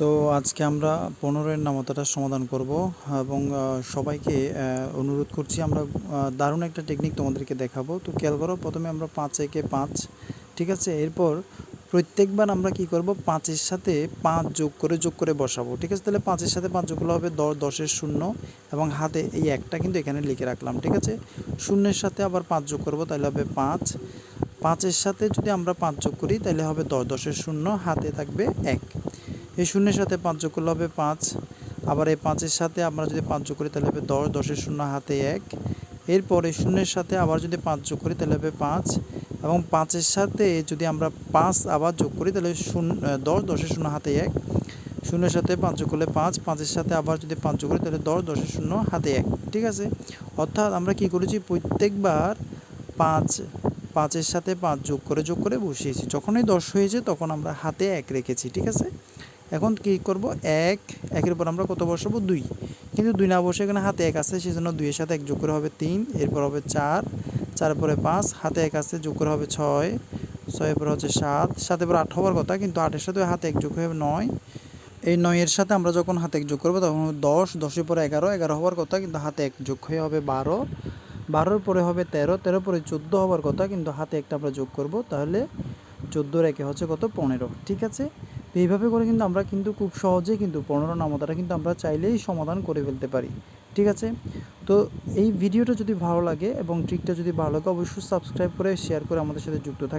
তো আজকে আমরা পনেরোয়ের নামতাটা সমাধান করব এবং সবাইকে অনুরোধ করছি আমরা দারুণ একটা টেকনিক তোমাদেরকে দেখাবো। তো খেয়াল করো, প্রথমে আমরা পাঁচ, একে পাঁচ, ঠিক আছে? এরপর প্রত্যেকবার আমরা কি করব? পাঁচের সাথে পাঁচ যোগ করে যোগ করে বসাবো, ঠিক আছে? তাহলে পাঁচের সাথে পাঁচ যোগ করলে হবে দশ, দশের শূন্য এবং হাতে এই একটা কিন্তু এখানে লিখে রাখলাম, ঠিক আছে? শূন্যের সাথে আবার পাঁচ যোগ করব, তাহলে হবে পাঁচ। পাঁচের সাথে যদি আমরা পাঁচ যোগ করি, তাহলে হবে দশ, দশের শূন্য, হাতে থাকবে এক। এই শূন্যের সাথে পাঁচ যোগ করলে হবে পাঁচ। আবার এই পাঁচের সাথে আমরা যদি পাঁচ যোগ করি তাহলে হবে দশ, দশের শূন্য হাতে এক। এরপর এই শূন্যের সাথে আবার যদি পাঁচ যোগ করি তাহলে হবে পাঁচ। এবং পাঁচের সাথে যদি আমরা পাঁচ আবার যোগ করি তাহলে শূন্য দশ, দশের শূন্য হাতে এক। শূন্যের সাথে পাঁচ যোগ করলে পাঁচ, পাঁচের সাথে আবার যদি পাঁচ যোগ করি তাহলে দশ, দশের শূন্য হাতে এক। ঠিক আছে? অর্থাৎ আমরা কি করেছি? প্রত্যেকবার পাঁচ, পাঁচের সাথে পাঁচ যোগ করে যোগ করে বসিয়েছি। যখনই দশ হয়েছে তখন আমরা হাতে এক রেখেছি। ঠিক আছে? এখন কি করব? এক, একের পর আমরা কত বসাবো? দুই। কিন্তু দুই না বসে এখানে হাতে এক আছে সেই জন্য দুইয়ের সাথে এক যোগ করে হবে তিন, এরপর হবে চার চার পরে পাঁচ, হাতে এক আছে, যোগ করে হবে ছয় ছয়ের পর হচ্ছে সাত সাতের পর আট হওয়ার কথা, কিন্তু আটের সাথে হাতে এক যোগ হবে নয়। এই নয়ের সাথে আমরা যখন হাতে এক যোগ করব, তখন দশ, দশের পরে এগারো এগারো হওয়ার কথা, কিন্তু হাতে এক যোগ হয়ে হবে বারো। বারোর পরে হবে তেরো তেরো পরে চোদ্দ হওয়ার কথা, কিন্তু হাতে একটা আমরা যোগ করব, তাহলে চোদ্দোর একে হচ্ছে কত? পনেরো। ঠিক আছে? তো এইভাবে করে কিন্তু আমরা কিন্তু খুব সহজেই কিন্তু পনেরো নামতাটা কিন্তু আমরা চাইলেই সমাধান করে ফেলতে পারি। ঠিক আছে? তো এই ভিডিওটা যদি ভালো লাগে এবং ট্রিকটা যদি ভালো লাগে, অবশ্যই সাবস্ক্রাইব করে শেয়ার করে আমাদের সাথে যুক্ত থাকে